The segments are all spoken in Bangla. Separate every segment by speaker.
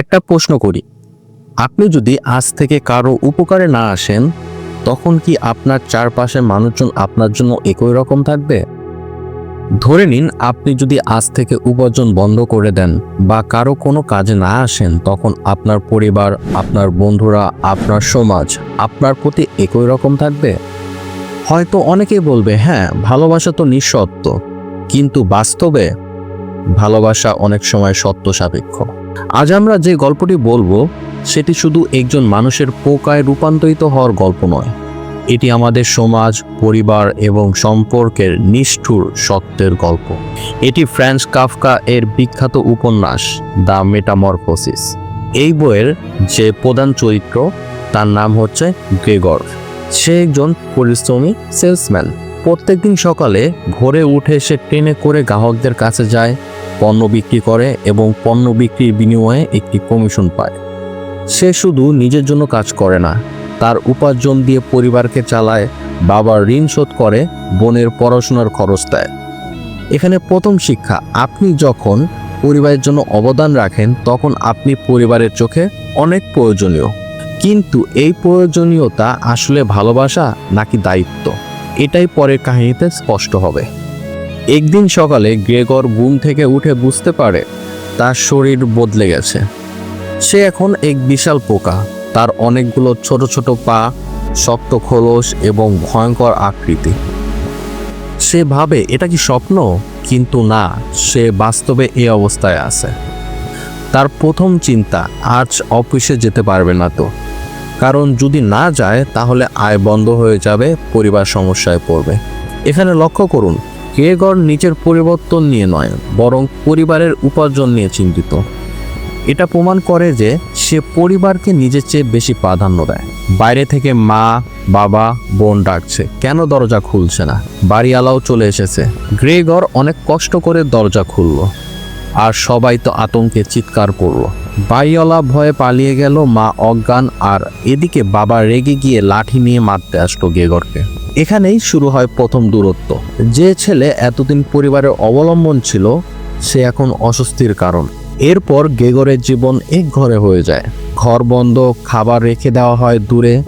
Speaker 1: একটা প্রশ্ন করি। আপনি যদি আজ থেকে কারও উপকারে না আসেন, তখন কি আপনার চারপাশে মানুষজন আপনার জন্য একই রকম থাকবে? ধরে নিন আপনি যদি আজ থেকে উপার্জন বন্ধ করে দেন বা কারও কোনো কাজে না আসেন, তখন আপনার পরিবার, আপনার বন্ধুরা, আপনার সমাজ আপনার প্রতি একই রকম থাকবে? হয়তো অনেকেই বলবে হ্যাঁ ভালোবাসা তো নিঃসত্ব কিন্তু বাস্তবে ভালোবাসা অনেক সময় সত্য সাপেক্ষ। আজ আমরা যে গল্পটি বলব, সেটি শুধু একজন মানুষের পোকায় রূপান্তরিত হওয়ার গল্প নয়। এটি আমাদের সমাজ, পরিবার এবং সম্পর্কের নিষ্ঠুর সত্যের গল্প। এটি ফ্রান্স কাফকা এর বিখ্যাত উপন্যাস, দ্য মেটামরফোসিস। এই বইয়ের যে প্রধান চরিত্র, তার নাম হচ্ছে গ্রেগর। সে একজন পরিশ্রমী সেলসম্যান। প্রত্যেকদিন সকালে ভোরে উঠে সে ট্রেনে করে গ্রাহকদের কাছে যায়। পণ্য বিক্রি করে এবং পণ্য বিক্রির বিনিময়ে একটি কমিশন পায়। সে শুধু নিজের জন্য কাজ করে না, তার উপার্জন দিয়ে পরিবারকে চালায়, বাবার ঋণ শোধ করে, বোনের পড়াশোনার খরচ দেয়। এখানে প্রথম শিক্ষা, আপনি যখন পরিবারের জন্য অবদান রাখেন, তখন আপনি পরিবারের চোখে অনেক প্রয়োজনীয়। কিন্তু এই প্রয়োজনীয়তা আসলে ভালোবাসা নাকি দায়িত্ব? এটাই পরের কাহিনীতে স্পষ্ট হবে। একদিন সকালে গ্রেগর ঘুম থেকে উঠে বুঝতে পারে তার শরীর বদলে গেছে। সে এখন এক বিশাল পোকা, তার অনেকগুলো ছোট ছোট পা, শক্ত খোলস এবং ভয়ঙ্কর আকৃতি। সে ভাবে, এটা কি স্বপ্ন? কিন্তু না, সে বাস্তবে এই অবস্থায় আছে। তার প্রথম চিন্তা, আজ অফিসে যেতে পারবে না তো। কারণ যদি না যায়, তাহলে আয় বন্ধ হয়ে যাবে, পরিবার সমস্যায় পড়বে। এখানে লক্ষ্য করুন কেগর নিজের পরিবর্তন নিয়ে নয়, বরং পরিবারের উপার্জন নিয়ে চিন্তিত। এটা প্রমাণ করে যে সে পরিবারকে নিজের চেয়ে বেশি প্রাধান্য দেয়। বাইরে থেকে মা, বাবা, বোন ডাকছে, কেন দরজা খুলছে না? বাড়িওয়ালাও চলে এসেছে। গ্রেগর অনেক কষ্ট করে দরজা খুলল, আর সবাই তো আতঙ্কে চিৎকার করল। বাড়িওয়ালা ভয়ে পালিয়ে গেল মা অজ্ঞান, আর এদিকে বাবা রেগে গিয়ে লাঠি নিয়ে মারতে আসলো গেগরকে এখানেই শুরু হয় প্রথম দূরত্ব। যে ছেলে এতদিন পরিবারের অবলম্বন ছিল, সে এখন অস্বস্তির কারণ। এরপর গেগরের জীবন এক ঘরে হয়ে যায়। ঘর বন্ধ, খাবার রেখে দেওয়া হয় দূরে,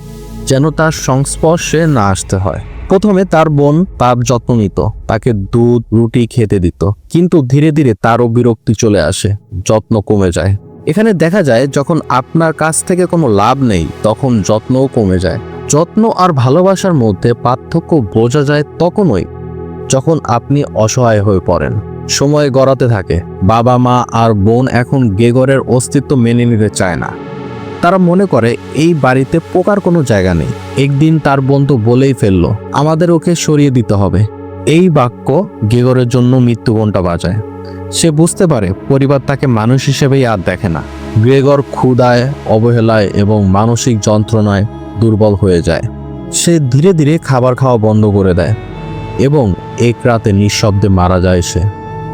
Speaker 1: যেন তার সংস্পর্শে না আসতে হয়। প্রথমে তার বোন তার যত্ন নিত, তাকে দুধ, রুটি খেতে দিত। কিন্তু ধীরে ধীরে তারও বিরক্তি চলে আসে, যত্ন কমে যায়। এখানে দেখা যায়, যখন আপনার কাছ থেকে কোনো লাভ নেই, তখন যত্নও কমে যায়। যত্ন আর ভালোবাসার মধ্যে পার্থক্য বোঝা যায় তখনই যখন আপনি অসহায় হয়ে পড়েন। সময় গড়াতে থাকে। বাবা মা আর বোন এখন গেগরের অস্তিত্ব মেনে নিতে চায় না। তারা মনে করে, এই বাড়িতে পোকার কোনো জায়গা নেই। একদিন তার বন্ধু বলেই ফেলল, আমাদের ওকে সরিয়ে দিতে হবে। এই বাক্য গেগরের জন্য মৃত্যুবনটা বাজায়। সে বুঝতে পারে, পরিবার তাকে মানুষ হিসেবেই আর দেখে না। গ্রেগর ক্ষুদায় অবহেলায় এবং মানসিক যন্ত্রণায় দুর্বল হয়ে যায়। সে ধীরে ধীরে খাবার খাওয়া বন্ধ করে দেয় এবং এক রাতে নিঃশব্দে মারা যায় সে।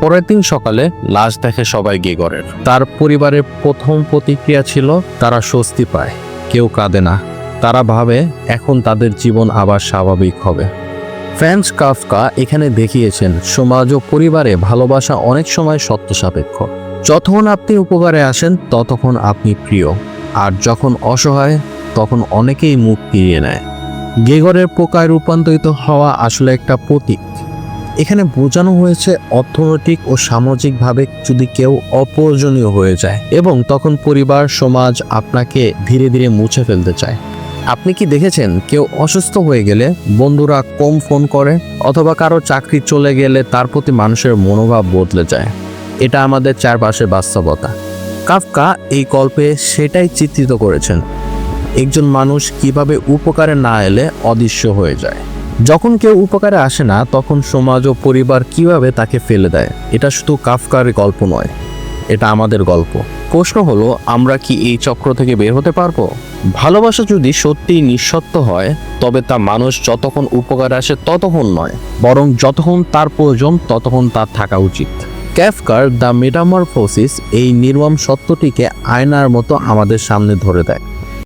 Speaker 1: পরের দিন সকালে লাশ দেখে সবাই গেগরের তার পরিবারের প্রথম প্রতিক্রিয়া ছিল, তারা স্বস্তি পায়, কেউ কাঁদে না। তারা ভাবে, এখন তাদের জীবন আবার স্বাভাবিক হবে। ফ্রান্স কাফকা এখানে দেখিয়েছেন, সমাজ ও পরিবারে ভালোবাসা অনেক সময় সত্য সাপেক্ষ। যতক্ষণ আপনি উপকারে আসেন, ততক্ষণ আপনি প্রিয়। আর যখন অসহায় তখন অনেকেই মুখ ফিরিয়ে নেয়। গেগরের পোকায় রূপান্তরিত হওয়া আসলে একটা প্রতীক। এখানে বোঝানো হয়েছে অর্থনৈতিক ও সামাজিকভাবে যদি কেউ অপ্রয়োজনীয় হয়ে যায় এবং তখন পরিবার, সমাজ আপনাকে ধীরে ধীরে মুছে ফেলতে চায়। আপনি কি দেখেছেন কেউ অসুস্থ হয়ে গেলে বন্ধুরা কম ফোন করে অথবা কারও চাকরি চলে গেলে তার প্রতি মানুষের মনোভাব বদলে যায়? এটা আমাদের চারপাশের বাস্তবতা। কাফকা এই গল্পে সেটাই চিত্রিত করেছেন। একজন মানুষ কীভাবে উপকারে না এলে অদৃশ্য হয়ে যায়। যখন কেউ উপকারে আসে না, তখন সমাজ ও পরিবার কীভাবে তাকে ফেলে দেয়, এটা শুধু কাফকার গল্প নয়, এটা আমাদের গল্প। প্রশ্ন হলো, আমরা কি এই চক্র থেকে বের হতে পারব? ভালোবাসা যদি সত্যিই নিঃসত্ব হয়, তবে তা মানুষ যতক্ষণ উপকারে আসে ততক্ষণ নয়, বরং যতক্ষণ তার প্রয়োজন ততক্ষণ তার থাকা উচিত। ক্যাফকার দ্য মেটামরফোসিস এই নির্মম সত্যটিকে আয়নার মতো আমাদের সামনে ধরে দেয়।